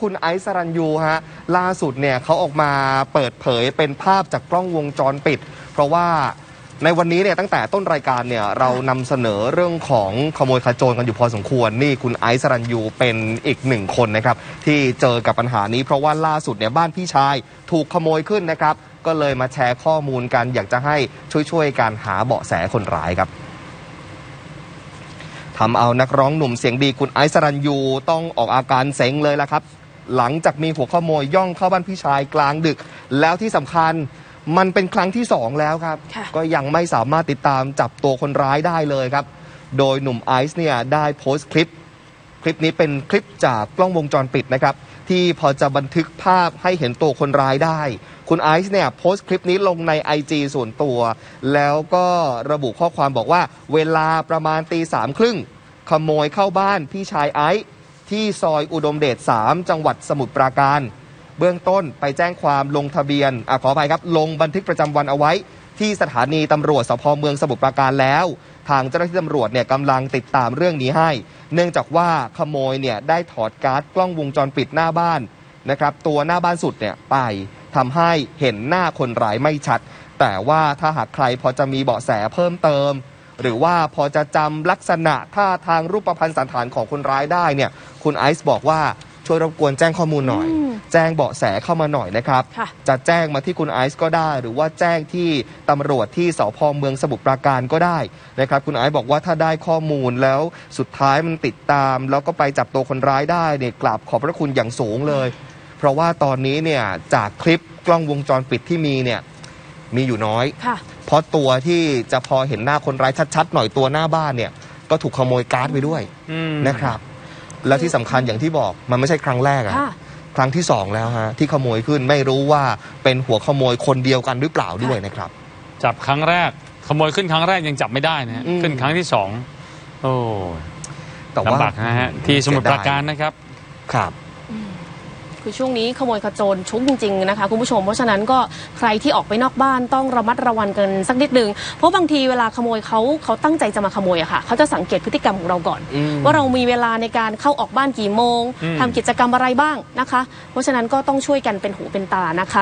คุณไอซ์สรัญยูฮะล่าสุดเนี่ยเขาออกมาเปิดเผยเป็นภาพจากกล้องวงจรปิด เพราะว่าในวันนี้เนี่ยตั้งแต่ต้นรายการเนี่ยเรานำเสนอเรื่องของขโมยขโจรกันอยู่พอสมควร นี่คุณไอซ์สรัญยูเป็นอีกหนึ่งคนนะครับที่เจอกับปัญหานี้ เพราะว่าล่าสุดเนี่ยบ้านพี่ชายถูกขโมยขึ้นนะครับ ก็เลยมาแชร์ข้อมูลกันอยากจะให้ช่วยๆการหาเบาะแสคนร้ายครับทำเอานักร้องหนุ่มเสียงดีคุณไอซ์สรัญยูต้องออกอาการเซ็งเลยละครับ หลังจากมีหัวขโมยย่องเข้าบ้านพี่ชายกลางดึก แล้วที่สำคัญมันเป็นครั้งที่สองแล้วครับ ค่ะ ก็ยังไม่สามารถติดตามจับตัวคนร้ายได้เลยครับ โดยหนุ่มไอซ์เนี่ยได้โพสต์คลิป คลิปนี้เป็นคลิปจากกล้องวงจรปิดนะครับ ที่พอจะบันทึกภาพให้เห็นตัวคนร้ายได้ คุณไอซ์เนี่ยโพสต์คลิปนี้ลงใน IG ส่วนตัว แล้วก็ระบุข้อความบอกว่า เวลาประมาณตีสามครึ่งขโมยเข้าบ้านพี่ชายไอซ์ ที่ซอยอุดมเดช 3 จังหวัดสมุทรปราการ เบื้องต้นไปแจ้งความลงทะเบียนอขออภัยครับ ลงบันทึกประจำวันเอาไว้ ที่สถานีตำรวจสพเมืองสมุทรปราการแล้ว ทางเจ้าหน้าที่ตำรวจเนี่ยกำลังติดตามเรื่องนี้ให้ เนื่องจากว่าขโมยเนี่ยได้ถอดการ์ดกล้องวงจรปิดหน้าบ้านนะครับตัวหน้าบ้านสุดเนี่ยไปทำให้เห็นหน้าคนร้ายไม่ชัด แต่ว่าถ้าหากใครพอจะมีเบาะแสเพิ่มเติม หรือว่าพอจะจำลักษณะท่าทางรูปพรรณสันฐานของคนร้ายได้เนี่ยคุณไอซ์บอกว่าช่วยรบกวนแจ้งข้อมูลหน่อยอืมแจ้งเบาะแสเข้ามาหน่อยนะครับค่ะจะแจ้งมาที่คุณไอซ์ก็ได้ หรือว่าแจ้งที่ตำรวจที่สพเมืองสมุทรปราการก็ได้นะครับ คุณไอซ์บอกว่าถ้าได้ข้อมูลแล้วสุดท้ายมันติดตาม แล้วก็ไปจับตัวคนร้ายได้เนี่ยกราบขอบพระคุณอย่างสูงเลย เพราะว่าตอนนี้เนี่ยจากคลิปกล้องวงจรปิดที่มีเนี่ย มีอยู่น้อย ค่ะ เพราะตัวที่จะพอเห็นหน้าคนร้ายชัดๆหน่อยตัวหน้าบ้านเนี่ย ก็ถูกขโมยการ์ดไปด้วยอืม นะครับ แล้วที่สำคัญอย่างที่บอกมันไม่ใช่ครั้งแรกอะค่ะ ครั้งที่สองแล้วฮะที่ขโมยขึ้นไม่รู้ว่าเป็นหัวขโมยคนเดียวกันหรือเปล่าด้วยนะครับ จับครั้งแรก ขโมยขึ้นครั้งแรกยังจับไม่ได้นะฮะอืม ขึ้นครั้งที่สองโอ้แต่ว่าลำบากนะฮะที่สมุทรปราการนะครับ ครับ คือช่วงนี้ขโมยขโจรชุกจริงๆนะคะคุณผู้ชมเพราะฉะนั้นก็ใครที่ออกไปนอกบ้านต้องระมัดระวังกันสักนิดนึงเพราะบางทีเวลาขโมยเขาเขาตั้งใจจะมาขโมยอะค่ะเขาจะสังเกตพฤติกรรมของเราก่อนอืมว่าเรามีเวลาในการเข้าออกบ้านกี่โมงอืมทำกิจกรรมอะไรบ้างนะคะ เพราะฉะนั้นก็ต้องช่วยกันเป็นหูเป็นตานะคะ